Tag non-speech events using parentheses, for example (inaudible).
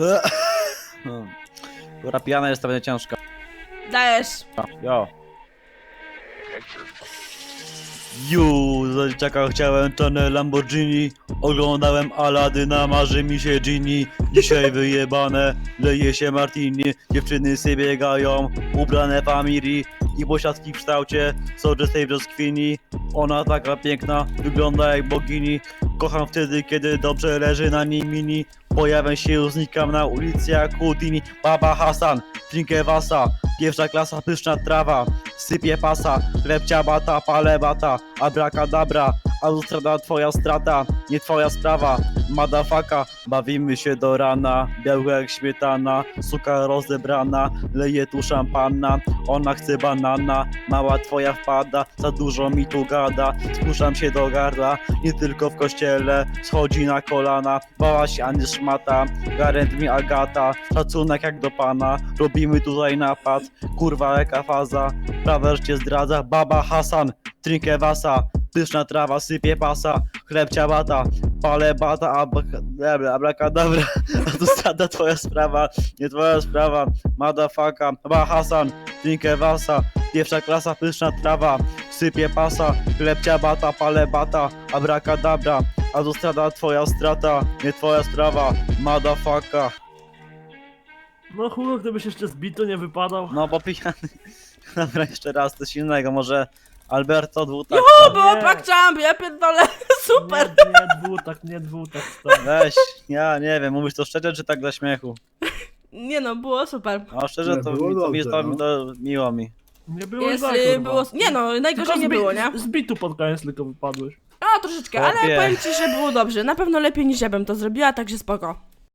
(laughs) Która pijana jest, to będzie ciężka. Dajesz. Jo. Ju, za dzieciaka chciałem czarne Lamborghini Oglądałem Aladyna, marzy mi się Gini Dzisiaj wyjebane, leje się Martini Dziewczyny sobie biegają, ubrane famiri I posiadki w kształcie soczystej brzoskwini. Ona taka piękna, wygląda jak bogini. Kocham wtedy, kiedy dobrze leży na niej mini. Pojawiam się, znikam na ulicy jak Houdini Baba Hasan, Trinkewasa Pierwsza klasa, pyszna trawa. Sypie pasa, chleb ciabata, pale bata Abracadabra, autostrada twoja strata Nie twoja sprawa, madafaka Bawimy się do rana, białka jak śmietana Suka rozebrana, leje tu szampanna Ona chce banana, mała twoja wpada Za dużo mi tu gada, spuszczam się do gardła Nie tylko w kościele, schodzi na kolana Bała się ani szmata, garant mi Agata Szacunek jak do pana, robimy tutaj napad Kurwa jaka faza, Prawer cię zdradza, baba Hasan, trinkewasa, pyszna trawa, sypie pasa, chleb ciabata, pale bata, abra- abracadabra, autostrada (laughs) twoja sprawa, nie twoja sprawa, madafaka, baba Hasan, trinkewasa, pierwsza klasa, pyszna trawa, sypie pasa, chleb ciabata, pale bata, abracadabra, autostrada twoja strata, nie twoja sprawa, madafaka, No chuj, gdybyś jeszcze z bitu nie wypadał. no bo pijany, (laughs) dobra jeszcze raz coś innego, może Alberto dwutak. Juhu, było Nie. PogChamp, ja pierdolę. (laughs) Super. Nie, nie dwutak, nie dwutak stary. Weź, ja nie wiem, mówisz to szczerze czy tak dla śmiechu? Nie no, było super. No szczerze Nie, to, było mi, to, mi, dobrze, to, no. to miło mi. Nie było Jest, źle, y, kurwa. było... Nie no, najgorzej nie było, nie? Z bitu pod koniec tylko wypadłeś. No, troszeczkę, ale Chłopie. powiem ci, że było dobrze. Na pewno lepiej niż ja bym to zrobiła, także spoko.